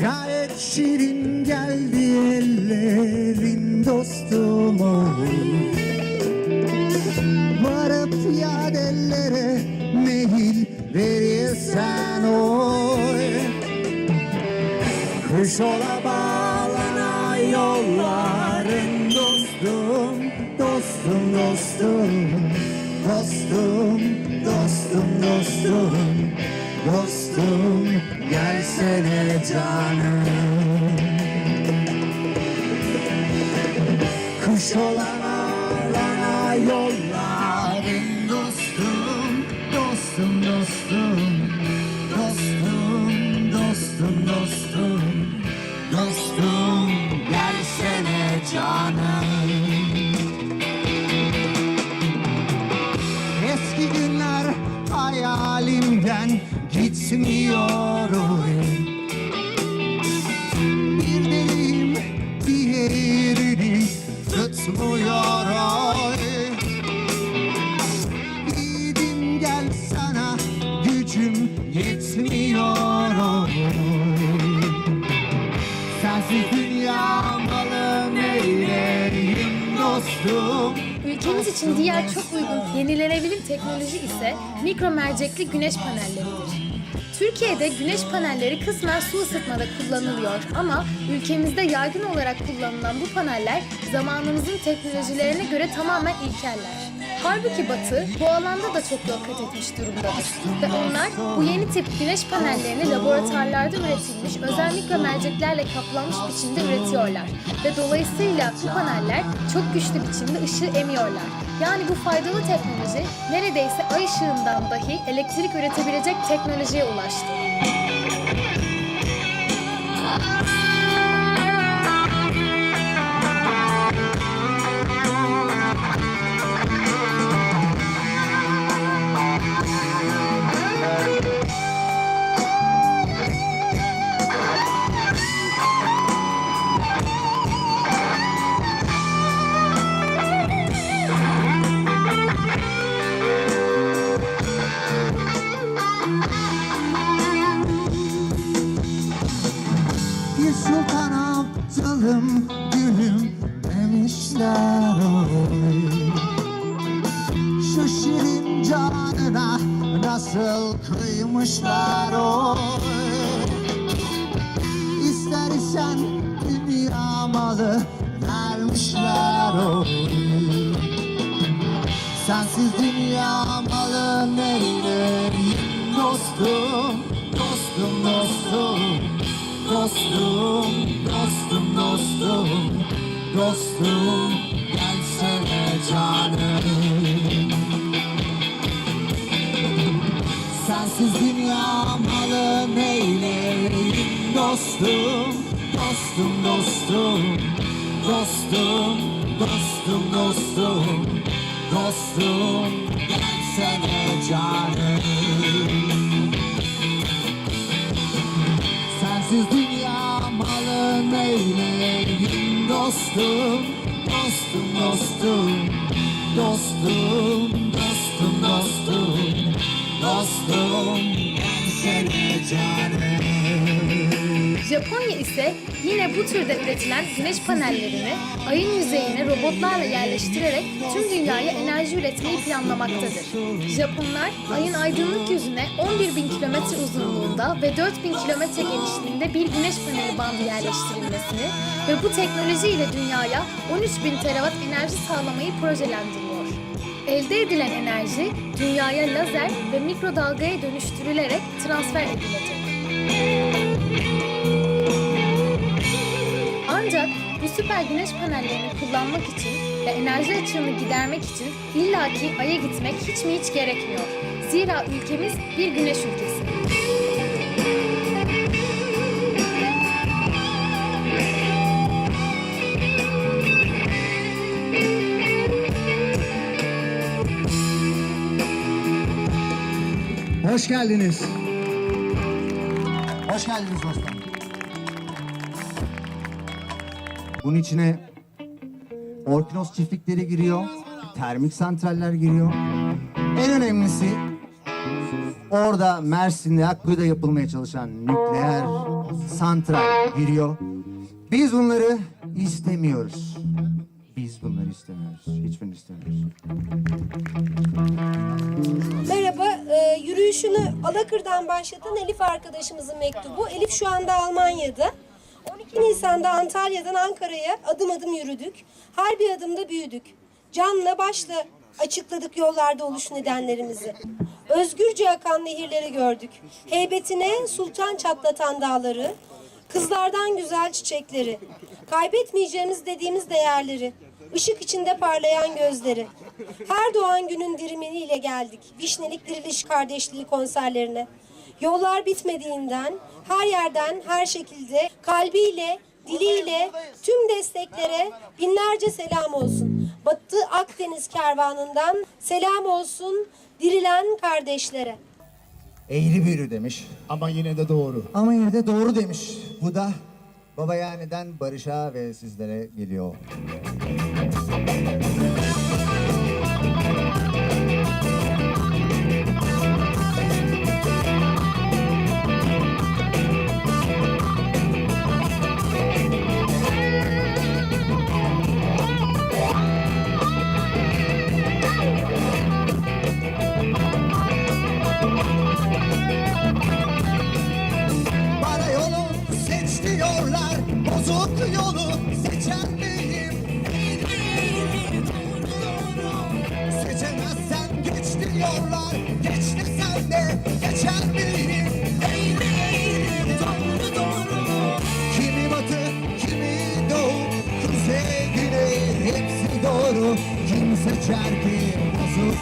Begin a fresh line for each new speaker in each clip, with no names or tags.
Gayet şirin geldi ellerin dostum oy Varıp yadellere mehil verirsen oy. Kuş ola bağlana yolların dostum Dostum dostum Dostum. Dostum dostum Dostum gelsene canım. Kuş olana
Ülkemiz için diğer çok uygun yenilenebilir teknoloji ise mikro mercekli güneş panelleridir. Türkiye'de güneş panelleri kısmen su ısıtmada kullanılıyor ama ülkemizde yaygın olarak kullanılan bu paneller zamanımızın teknolojilerine göre tamamen ilkeller. Halbuki Batı bu alanda da çok yol etmiş durumdadır. Ve onlar bu yeni tip güneş panellerini laboratuvarlarda üretilmiş özel mikro merceklerle kaplanmış biçimde üretiyorlar. Ve dolayısıyla bu paneller çok güçlü biçimde ışığı emiyorlar. Yani bu faydalı teknoloji neredeyse ay ışığından dahi elektrik üretebilecek teknolojiye ulaştı.
Kıymışlar oy. İster isen dünya malı vermişler oy. Sensiz dünya malı neyleyim dostum Dostum dostum Dostum, dostum, dostum Dostum gelsene canım Sensiz dünya malı neyleyim dostum? Dostum, dostum. Dostum, dostum, dostum. Dostum gelsene canım. Sensiz dünya malı neyleyim dostum Dostum? Dostum Dostum. Dostum dostum Dostum canım
Japonya ise yine bu türde üretilen güneş panellerini ayın yüzeyine robotlarla yerleştirerek tüm dünyaya enerji üretmeyi planlamaktadır. Japonlar ayın aydınlık yüzüne 11 bin kilometre uzunluğunda ve 4 bin kilometre genişliğinde bir güneş paneli bandı yerleştirilmesini ve bu teknoloji ile dünyaya 13 bin terawatt enerji sağlamayı projelendiriyor. Elde edilen enerji dünyaya lazer ve mikrodalgaya dönüştürülerek transfer edilecek. Ancak bu süper güneş panellerini kullanmak için ve enerji açığını gidermek için illaki Ay'a gitmek hiç mi hiç gerekmiyor. Zira ülkemiz bir güneş ülkesi.
Hoş geldiniz. Hoş geldiniz dostlar. Bunun içine orkinos çiftlikleri giriyor, termik santraller giriyor. En önemlisi Orada Mersin'de Akkuyu'da yapılmaya çalışan nükleer santral giriyor. Biz bunları istemiyoruz. Biz bunları istemiyoruz. Hiçbirini istemiyoruz.
Merhaba, e, yürüyüşünü Alakır'dan başlatan Elif arkadaşımızın mektubu. Elif şu anda Almanya'da. 12 Nisan'da Antalya'dan Ankara'ya adım adım yürüdük. Her bir adımda büyüdük. Canla başla açıkladık yollarda oluş nedenlerimizi. Özgürce akan nehirleri gördük. Heybetine sultan çatlatan dağları, kızlardan güzel çiçekleri, kaybetmeyeceğimiz dediğimiz değerleri, ışık içinde parlayan gözleri. Her doğan günün diriminiyle geldik. Vişnelik Diriliş Kardeşliği konserlerine. Yollar bitmediğinden, her yerden, her şekilde, kalbiyle, diliyle, tüm desteklere binlerce selam olsun. Batı Akdeniz kervanından selam olsun dirilen kardeşlere.
Eğri büğrü demiş.
Ama yine de doğru.
Ama yine de doğru demiş. Bu da Baba Yani'den Barış'a ve sizlere geliyor.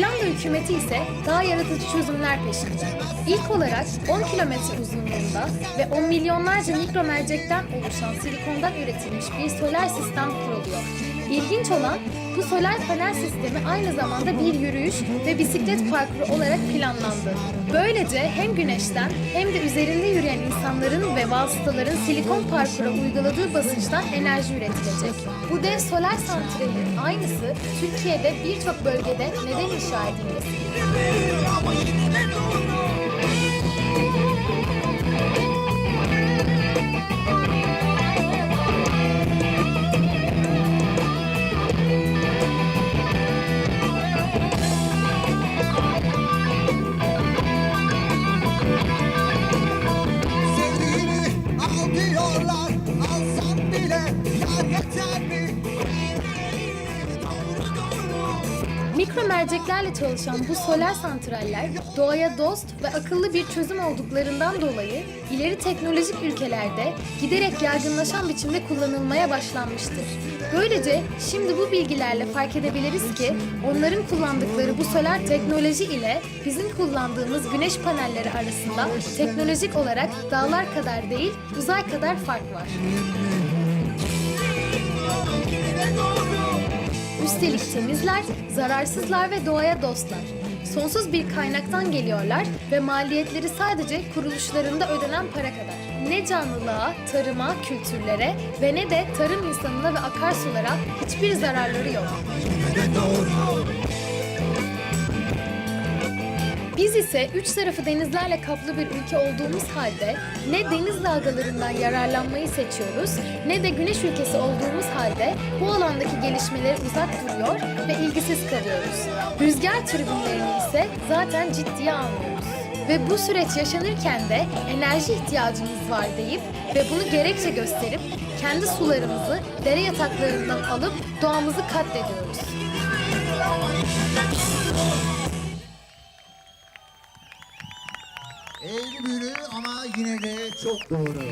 Hollanda hükümeti ise daha yaratıcı çözümler peşinde. İlk olarak 10 kilometre uzunluğunda ve 10 milyonlarca mikro mercekten oluşan silikondan üretilmiş bir solar sistem kuruluyor. İlginç olan bu solar panel sistemi aynı zamanda bir yürüyüş ve bisiklet parkuru olarak planlandı. Böylece hem güneşten hem de üzerinde yürüyen insanların ve vasıtaların silikon parkura uyguladığı basınçtan enerji üretilecek. Bu dev solar santralin aynısı Türkiye'de birçok bölgede neden inşa edilmesi.
Sevdiğini al diyorlar Alsam bile ya yeter mi?
Mikro merceklerle çalışan bu solar santraller doğaya dost ve akıllı bir çözüm olduklarından dolayı ileri teknolojik ülkelerde giderek yaygınlaşan biçimde kullanılmaya başlanmıştır. Böylece şimdi bu bilgilerle fark edebiliriz ki onların kullandıkları bu solar teknoloji ile bizim kullandığımız güneş panelleri arasında teknolojik olarak dağlar kadar değil uzay kadar fark var. Üstelik temizler, zararsızlar ve doğaya dostlar. Sonsuz bir kaynaktan geliyorlar ve maliyetleri sadece kuruluşlarında ödenen para kadar. Ne canlılığa, tarıma, kültürlere ve ne de tarım insanına ve akarsulara hiçbir zararları yok. Biz ise üç tarafı denizlerle kaplı bir ülke olduğumuz halde ne deniz dalgalarından yararlanmayı seçiyoruz ne de güneş ülkesi olduğumuz halde bu alandaki gelişmeleri uzak duruyor ve ilgisiz kalıyoruz. Rüzgar tribünlerini ise zaten ciddiye almıyoruz. Ve bu süreç yaşanırken de enerji ihtiyacımız var deyip ve bunu gerekçe gösterip kendi sularımızı dere yataklarından alıp doğamızı katlediyoruz.
Eğri büğrü ama yine de çok doğru.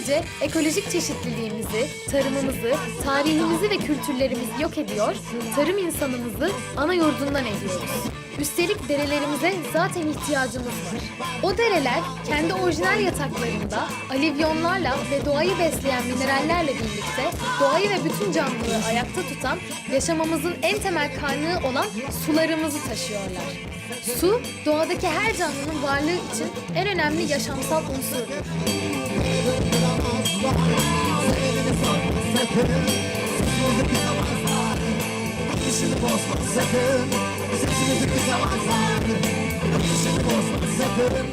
Böylece ekolojik çeşitliliğimizi, tarımımızı, tarihimizi ve kültürlerimizi yok ediyor, tarım insanımızı ana yurdundan ediyoruz. Üstelik derelerimize zaten ihtiyacımız var. O dereler kendi orijinal yataklarında alivyonlarla ve doğayı besleyen minerallerle birlikte doğayı ve bütün canlılığı ayakta tutan yaşamamızın en temel kaynağı olan sularımızı taşıyorlar. Su, doğadaki her canlının varlığı için en önemli yaşamsal unsurdur.
Osmanlı Zeynep'i sorma sakın Sesimizi kısamazlar Bakışını bozma sakın Sesimizi kısamazlar Bakışını bozma sakın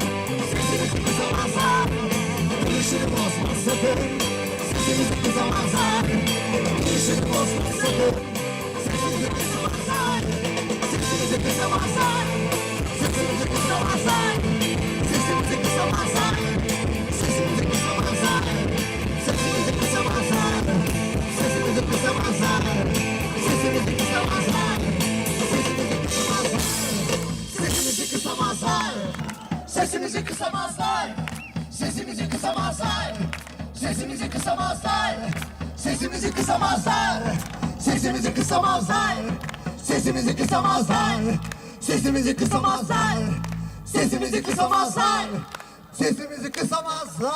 Sesimizi kısamazlar Bakışını bozma sakın Sesimizi kısamazlar Bakışını bozma sakın Sesimizi kısamazlar Sesimizi kısamazlar Sesimizi kısamazlar Sesimizi kısamazlar Kısamazlar. Sesimizi kısamazlar. Sesimizi kısamazlar. Sesimizi kısamazlar. Sesimizi kısamazlar. Sesimizi kısamazlar. Sesimizi kısamazlar.